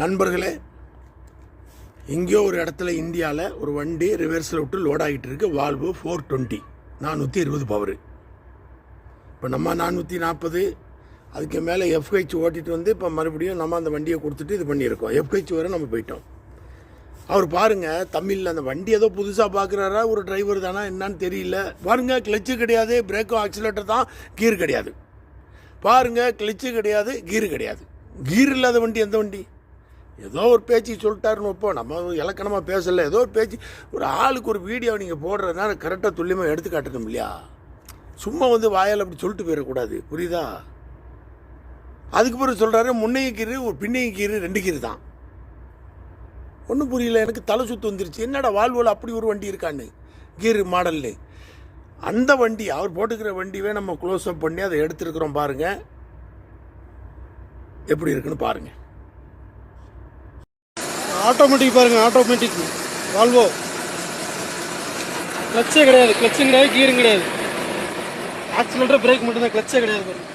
நண்பர்களே எங்கேயோ ஒரு இடத்துல இந்தியாவில் ஒரு வண்டி ரிவர்ஸில் விட்டு லோட் ஆகிட்டு இருக்கு. வால்வோ ஃபோர் டுவெண்ட்டி நானூற்றி இருபது பவர் இப்போ நம்ம நானூற்றி நாற்பது அதுக்கு மேலே எஃப்ஹெச் ஓட்டிட்டு வந்து இப்போ மறுபடியும் நம்ம அந்த வண்டியை கொடுத்துட்டு இது பண்ணியிருக்கோம். எஃப்ஹெச் வரை நம்ம போயிட்டோம். அவர் பாருங்கள் தமிழில் அந்த வண்டி ஏதோ புதுசாக பார்க்குறாரா ஒரு டிரைவர் தானா? என்னன்னு தெரியல. பாருங்கள் கிளச்சு கிடையாது பிரேக்கும் ஆக்சிலேட்டர் தான் கீர் கிடையாது. பாருங்கள் கிளச்சு கிடையாது கீர் கிடையாது. கீர் இல்லாத வண்டி எந்த வண்டி? ஏதோ ஒரு பேச்சு சொல்லிட்டாருன்னு வைப்போம். நம்ம இலக்கணமாக பேசலை. ஏதோ ஒரு பேச்சு ஒரு ஆளுக்கு ஒரு வீடியோ நீங்கள் போடுறதுனால கரெக்டாக துல்லியமாக எடுத்து காட்டணும் இல்லையா? சும்மா வந்து வாயால் அப்படி சொல்லிட்டு போயிடக்கூடாது. புரியுதா? அதுக்கு பிறகு சொல்கிறாரு முன்னையும் கீரு ஒரு பின்னையும் கீரு ரெண்டு கீரு தான். ஒன்றும் புரியல. எனக்கு தலை சுத்து வந்துருச்சு. என்னடா வாழ்வோல அப்படி ஒரு வண்டி இருக்கான்னு? கீர் மாடல்னு. அந்த வண்டி அவர் போட்டுக்கிற வண்டியவே நம்ம க்ளோஸ் அப் பண்ணி அதை எடுத்துருக்குறோம் பாருங்கள் எப்படி இருக்குன்னு பாருங்கள் ஆட்டோமேட்டிக் பாருங்க ஆட்டோமேட்டிக் வால்வோ கிளச்சே கிடையாது கிளச்சும் கிடையாது கீரும் கிடையாது. ஆக்சிலேட்டர் பிரேக் மட்டும்தான் கிளச்சே கிடையாது பாருங்க.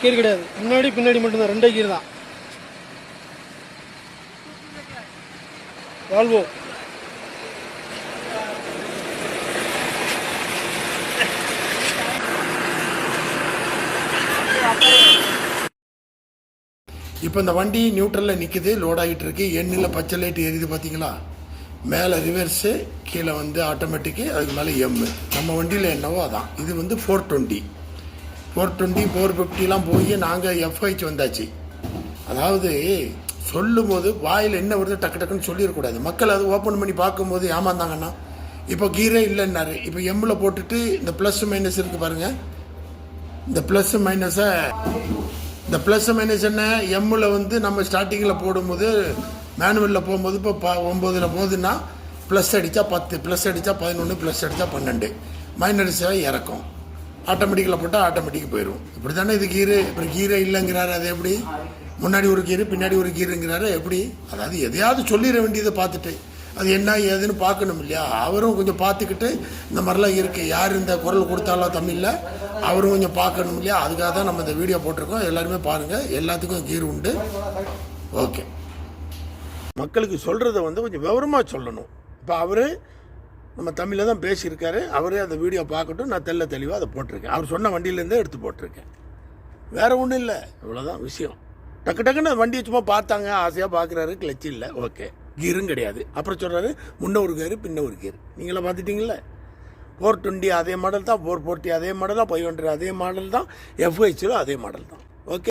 கீர் கிடையாது. முன்னாடி பின்னாடி மட்டும்தான் ரெண்டே கீர் தான். வால்வோ இப்போ இந்த வண்டி நியூட்ரலில் நிற்குது லோட் ஆகிட்டு இருக்கு. எண்ணில் பச்சை லைட் எரியுது பார்த்தீங்களா மேலே ரிவர்ஸு கீழே வந்து ஆட்டோமேட்டிக்கு அதுக்கு மேலே எம்மு நம்ம வண்டியில் என்னவோ அதான். இது வந்து four twenty four twenty four ஃபிஃப்டிலாம் போய் நாங்கள் எஃப்ஐச் வந்தாச்சு. அதாவது சொல்லும் போது வாயில் என்ன வருது டக்கு டக்குன்னு சொல்லிடக்கூடாது. மக்கள் அது ஓப்பன் பண்ணி பார்க்கும்போது ஏமாந்தாங்கன்னா இப்போ கீரே இல்லைன்னாரு. இப்போ எம்மில் போட்டுட்டு இந்த ப்ளஸ் மைனஸ் இருக்குது பாருங்கள் இந்த ப்ளஸ் மைனஸை இந்த ப்ளஸ் மைனஸ் என்ன? எம்மில் வந்து நம்ம ஸ்டார்டிங்கில் போடும்போது மேனுவலில் போகும்போது இப்போ ப ஒம்போதில் போகுதுன்னா ப்ளஸ் அடித்தா பத்து ப்ளஸ் அடித்தா பதினொன்று ப்ளஸ் அடித்தா பன்னெண்டு. மைனஸாக இறக்கும். ஆட்டோமேட்டிக்கில் போட்டால் ஆட்டோமேட்டிக் போயிடும் இப்படி தானே இது கீரு இப்படி கீரை இல்லைங்கிறாரு அது எப்படி? முன்னாடி ஒரு கீரு பின்னாடி ஒரு கீருங்கிறாரு எப்படி? அதாவது எதையாவது சொல்லிட வேண்டியதை பார்த்துட்டு அது என்ன ஏதுன்னு பார்க்கணும் இல்லையா? அவரும் கொஞ்சம் பார்த்துக்கிட்டு இந்த மாதிரிலாம் இருக்குது யார் இந்த குரல் கொடுத்தாலோ தமிழில் அவரும் கொஞ்சம் பார்க்கணும் இல்லையா? அதுக்காக தான் நம்ம இந்த வீடியோ போட்டிருக்கோம். எல்லாருமே பாருங்கள் எல்லாத்துக்கும் கீர் உண்டு. ஓகே மக்களுக்கு சொல்கிறத வந்து கொஞ்சம் விவரமாக சொல்லணும். இப்போ அவர் நம்ம தமிழில் தான் பேசியிருக்காரு. அவரே அந்த வீடியோ பார்க்கட்டும். நான் தெல்ல தெளிவாக அதை போட்டிருக்கேன். அவர் சொன்ன வண்டியிலேருந்தே எடுத்து போட்டிருக்கேன். வேறு ஒன்றும் இல்லை. இவ்வளோதான் விஷயம். டக்கு டக்குன்னு வண்டியை சும்மா பார்த்தாங்க. ஆசையாக பார்க்குறாரு. கிளச்சு இல்லை. ஓகே கீரும் கிடையாது. அப்புறம் சொல்கிறாரு முன்ன ஒரு கீரு பின்ன ஒரு கீர். நீங்களாம் பார்த்துட்டீங்களே ஃபோர் டுவெண்ட்டி அதே மாடல் தான் ஃபோர் ஃபோர்ட்டி அதே மாடல் தான் ஃபைவ் ஹண்ட்ரட் அதே மாடல் தான் எஃப்ஹெச்சிலும் அதே மாடல் தான்